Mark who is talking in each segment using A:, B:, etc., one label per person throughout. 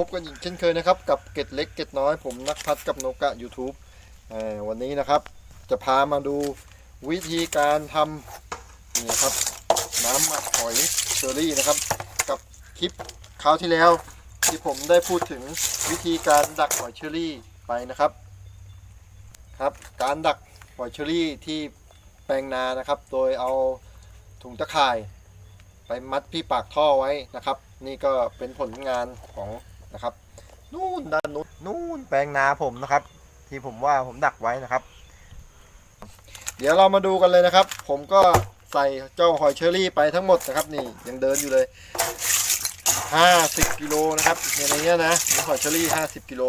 A: พบกันอีกเช่นเคยนะครับ กับเกร็ดเล็กเกร็ดน้อย ผมนักพัฒน์กับนกกะ YouTube วันนี้นะครับ จะพามาดูวิธีการทำนี่นครับ น้ำหมักหอยเชอรี่นะครับ กับคลิปคราวที่แล้ว ที่ผมได้พูดถึงวิธีการดักหอยเชอรี่ไปนะครับครับการดักหอยเชอรี่ที่แปลงนานะครับ โดยเอาถุงตะข่าย ไปมัดที่ปากท่อไว้นะครับ นี่ก็เป็นผลงานของ นะครับ นู่นด้านนู้นนู่นแปลงนาผมนะครับ ที่ผมว่าผมดักไว้นะครับ เดี๋ยวเรามาดูกันเลยนะครับ ผมก็ใส่เจ้าหอยเชอรี่ไปทั้งหมดนะครับ นี่ยังเดินอยู่เลย50กิโลนะครับในนี้นะหอยเชอรี่50กิโล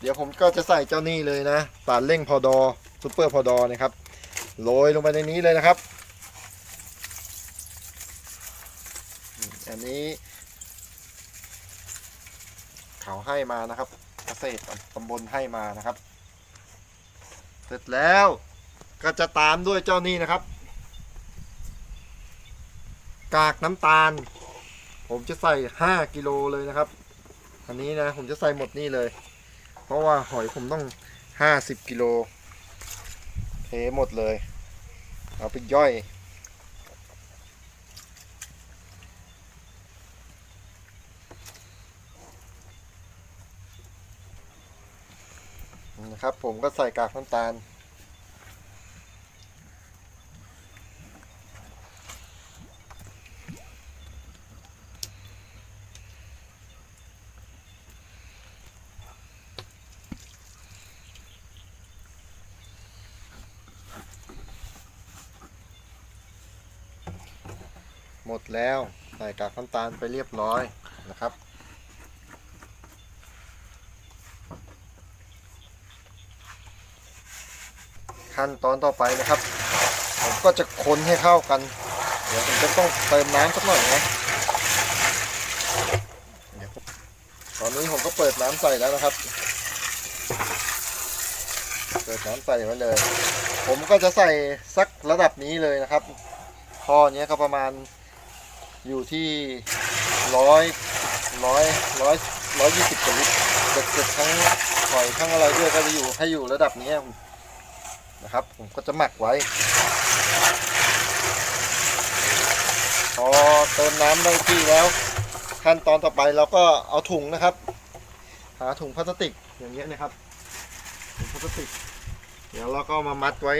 A: เดี๋ยวผมก็จะใส่เจ้านี่เลยนะสารเร่งพอดอซูเปอร์พอดอนะครับโรยลงไปในนี้เลยนะครับ อันนี้ เขาให้มานะครับ เกษตรตำบลให้มานะครับ เสร็จแล้วก็จะตามด้วยเจ้านี่นะครับ กากน้ำตาล ผมจะใส่ 5กิโลเลยนะครับ อันนี้นะผมจะใส่หมดนี่เลย เพราะว่าหอยผมต้อง 50กิโลเทหมดเลย เอาไปย่อย นะครับ ผมก็ใส่กากน้ำตาล หมดแล้วใส่กากน้ำตาลไปเรียบร้อยนะครับ ขั้นตอนต่อไปนะครับ ผมก็จะคนให้เข้ากัน เดี๋ยวผมจะต้องเติมน้ำสักหน่อยนะเดี๋ยวผมตอนนี้ผมก็เปิดน้ำใส่แล้วนะครับ เปิดน้ำใส่ไว้เลย ผมก็จะใส่สักระดับนี้เลยนะครับท่อเนี้ยก็ประมาณอยู่ที่ร้อยร้อยร้อยร้อยยี่สิบลิตรเสร็จๆทั้งหอยทั้งอะไรด้วยก็จะอยู่ให้อยู่ระดับนี้ นะครับ ผมก็จะหมักไว้ พอเติมน้ำได้ที่แล้ว ขั้นตอนต่อไปเราก็เอาถุงนะครับ หาถุงพลาสติกอย่างเงี้ยนะครับถุงพลาสติก เดี๋ยวเราก็มามัดไว้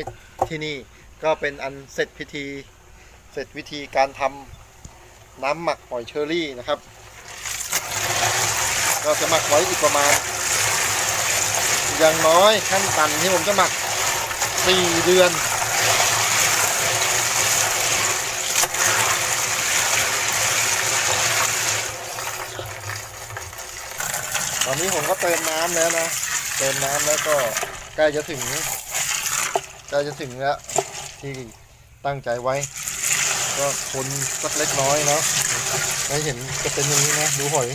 A: ที่นี่ก็เป็นอันเสร็จพิธี เสร็จวิธีการทำน้ำหมักหอยเชอรี่นะครับก็จะหมักไว้อีกประมาณอย่างน้อยขั้นต่ำที่ผมจะหมัก สี่เดือน ตอนนี้ผมก็เติมน้ำแล้วนะ เติมน้ำแล้วก็ใกล้จะถึงใกล้จะถึงแล้วที่ตั้งใจไว้ ก็คนสักเล็กน้อยเนาะให้เห็นจะเป็นอย่างนี้นะ ดูหอย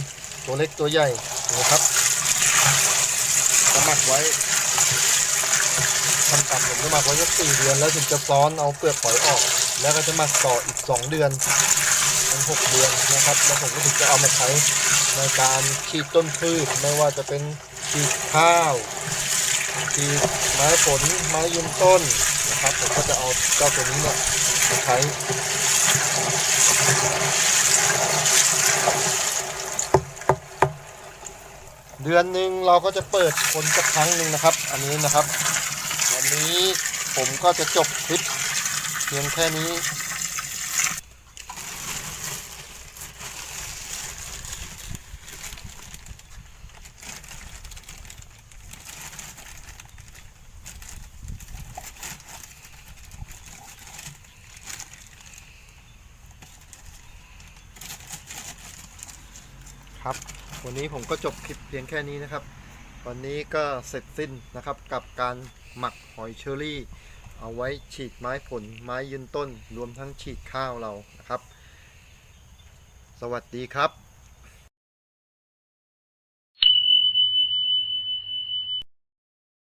A: ตัวเล็กตัวใหญ่นะครับจะหมักไว้ ทำต่ำผมจะหมักไว้สักสี่เดือน แล้วถึงจะซ้อนเอาเปลือกหอยออก แล้วก็จะหมักต่ออีกสองเดือนเป็นหกเดือนนะครับ แล้วผมก็ถึงจะเอามาใช้ในการฉีดต้นพืชไม่ว่าจะเป็นฉีดข้าวฉีดไม้ผลไม้ยืนต้นนะครับผมก็จะเอาเจ้าตัวนี้เนี่ยมาใช้เดือนหนึ่งเราก็จะเปิดคนสักครั้งหนึ่งนะครับ อันนี้นะครับ วันนี้ผมก็จะจบคลิปเพียงแค่นี้ครับ วันนี้ผมก็จบคลิปเพียงแค่นี้นะครับ วันนี้ก็เสร็จสิ้นนะครับกับการหมักหอยเชอรี่ เอาไว้ฉีดไม้ผลไม้ยืนต้น รวมทั้งฉีดข้าวเรานะครับ สวัสดีครับ